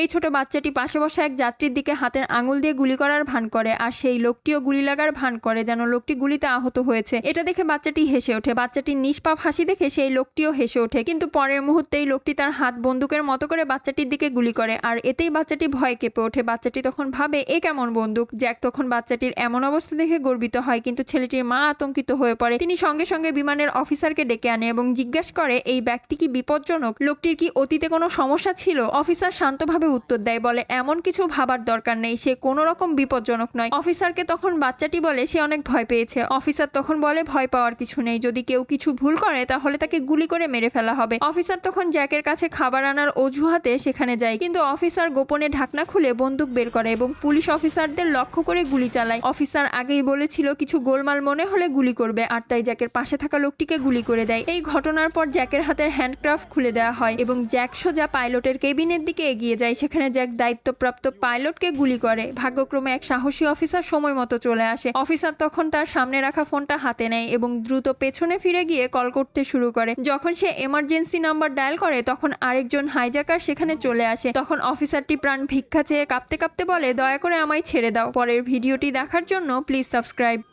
এই ছোট বাচ্চাটি পাশে বসা এক যাত্রীর দিকে হাতের আঙুল দিয়ে গুলি করার ভান করে, আর সেই লোকটিও গুলি লাগার ভান করে যেন লোকটি গুলিতে আহত হয়েছে। এটা দেখে বাচ্চাটি হেসে ওঠে। বাচ্চাটির নিষ্পাপ হাসি দেখে সেই লোকটিও হেসে ওঠে। কিন্তু পরের মুহূর্তেই লোকটি তার হাত বন্দুকের মতো করে বাচ্চাটির দিকে গুলি করে, আর এতেই বাচ্চাটি ভয় কেঁপে ওঠে। বাচ্চাটি তখন ভাবে, এ কেমন বন্দুক? জ্যাক তখন বাচ্চাটির এমন অবস্থা দেখে গর্বিত হয়, কিন্তু ছেলেটির মা আতঙ্কিত হয়ে পড়ে। তিনি সঙ্গে সঙ্গে বিমানের অফিসারকে ডেকে আনে এবং জিজ্ঞেস করে, এই ব্যক্তি কি বিপজ্জনক? লোকটির কি অতীতে কোনো সমস্যা ছিল? অফিসার শান্তভাবে উত্তর দেয় বলে এমন কিছু ভাবার দরকার নেই। সে কোনো রকম বিপজ্জনক নয়। অফিসারকে তখন বাচ্চাটি বলে, সে অনেক ভয় পেয়েছে। অফিসার তখন বলে, ভয় পাওয়ার কিছু নেই। যদি কেউ কিছু ভুল করে, তাহলে তাকে গুলি করে মেরে ফেলা হবে। অফিসার তখন জ্যাকের কাছে খাবার আনার অজুহাতে সেখানে যায়। কিন্তু অফিসার গোপনে ঢাকনা খুলে বন্দুক বের করে এবং পুলিশ অফিসারদের লক্ষ্য করে গুলি চালায়। অফিসার আগেই বলেছিল, কিছু গোলমাল মনে হলে গুলি করবে। আর তাই জ্যাকের পাশে থাকা লোকটিকে গুলি করে দেয়। এই ঘটনার পর জ্যাকের হাতের হ্যান্ডক্রাফট খুলে দেওয়া হয় এবং জ্যাক সোজা পাইলটের কেবিনের দিকে এগিয়ে যায়, সেখানে জ্যাক দায়িত্বপ্রাপ্ত পাইলটকে গুলি করে। ভাগ্যক্রমে এক সাহসী অফিসার সময় মতো চলে আসে। অফিসার তখন তার সামনে রাখা ফোনটা হাতে নেয় এবং দ্রুত পেছনে ফিরে গিয়ে কল করতে শুরু করে। যখন সে এমার্জেন্সি নাম্বার ডায়াল করে, তখন আরেকজন হাইজাকার সেখানে চলে আসে। তখন অফিসারটি প্রাণ ভিক্ষা চেয়ে কাঁপতে কাঁপতে বলে, দয়া করে আমায় ছেড়ে দাও। পরের ভিডিওটি দেখার জন্য প্লিজ সাবস্ক্রাইব।